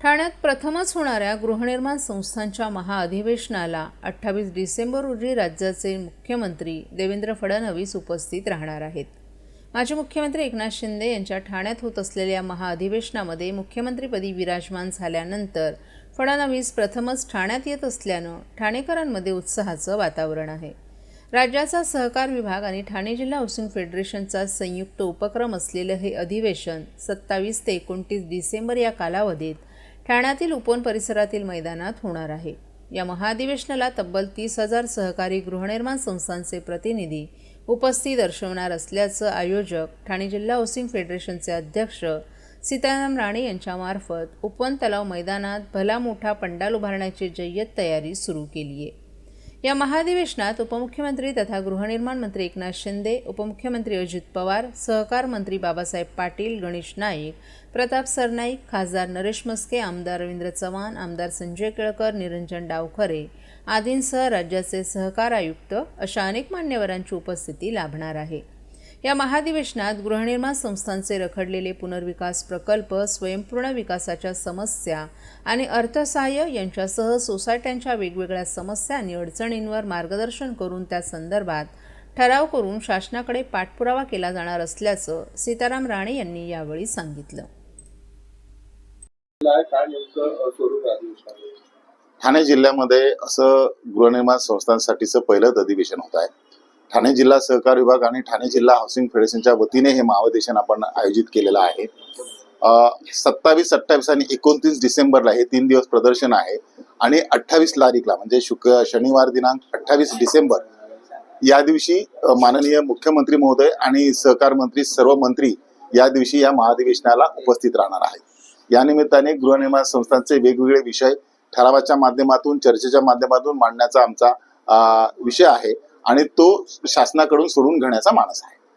ठाण्यात प्रथमच होणाऱ्या गृहनिर्माण संस्थांच्या महाअधिवेशनाला अठ्ठावीस डिसेंबर रोजी राज्याचे मुख्यमंत्री देवेंद्र फडणवीस उपस्थित राहणार आहेत. माजी मुख्यमंत्री एकनाथ शिंदे यांच्या ठाण्यात होत असलेल्या महाअधिवेशनामध्ये मुख्यमंत्रीपदी विराजमान झाल्यानंतर फडणवीस प्रथमच ठाण्यात येत असल्यानं ठाणेकरांमध्ये उत्साहाचं वातावरण आहे. राज्याचा सहकार विभाग आणि ठाणे जिल्हा हाऊसिंग फेडरेशनचा संयुक्त उपक्रम असलेलं हे अधिवेशन सत्तावीस ते एकोणतीस डिसेंबर या कालावधीत ठाण्यातील उपवन परिसरातील मैदानात होणार आहे. या महाधिवेशनाला तब्बल तीस हजार सहकारी गृहनिर्माण संस्थांचे प्रतिनिधी उपस्थित दर्शवणार असल्याचं आयोजक ठाणे जिल्हा हाऊसिंग फेडरेशनचे अध्यक्ष सीताराम राणे यांच्यामार्फत उपवन तलाव मैदानात भला मोठा पंडाल उभारण्याची जय्यत तयारी सुरू केली आहे या महाधिवेशनात उपमुख्यमंत्री तथा गृहनिर्माण मंत्री एकनाथ शिंदे उपमुख्यमंत्री अजित पवार सहकार मंत्री बाबासाहेब पाटील गणेश नाईक प्रताप सरनाईक खासदार नरेश मस्के आमदार रवींद्र चव्हाण आमदार संजय केळकर निरंजन डावखरे आदींसह राज्याचे सहकार आयुक्त अशा अनेक मान्यवरांची उपस्थिती लाभणार आहे. या महाधिवेशनात गृहनिर्माण संस्थांचे रखडलेले पुनर्विकास प्रकल्प स्वयंपूर्ण विकासाच्या समस्या आणि अर्थसहाय्य यांच्यासह सोसायट्यांच्या वेगवेगळ्या समस्या आणि अडचणींवर मार्गदर्शन करून त्या संदर्भात ठराव करून शासनाकडे पाठपुरावा केला जाणार असल्याचं सीताराम राणे यांनी यावेळी सांगितलं? ठाणे जिल्ह्यामध्ये असं गृहनिर्माण संस्थांसाठीचं पहिलंच अधिवेशन होत आहे ठाणे जिल्हा सहकार विभाग आणि ठाणे जिल्हा हाऊसिंग फेडरेशनच्या वतीने हे महाधिवेशन आपण आयोजित केलेलं आहे. सत्तावीस अठ्ठावीस आणि एकोणतीस डिसेंबरला हे तीन दिवस प्रदर्शन आहे आणि अठ्ठावीस तारीखला म्हणजे शुक्र शनिवार दिनांक अठ्ठावीस डिसेंबर या दिवशी माननीय मुख्यमंत्री महोदय आणि सहकार मंत्री सर्व मंत्री या दिवशी या महाधिवेशनाला उपस्थित राहणार आहेत. या निमित्ताने गृहनिर्माण संस्थांचे वेगवेगळे विषय ठरावाच्या माध्यमातून चर्चेच्या माध्यमातून मांडण्याचा आमचा विषय आहे. आणि तो शासनाकडून सोडून घेण्याचा मानस आहे.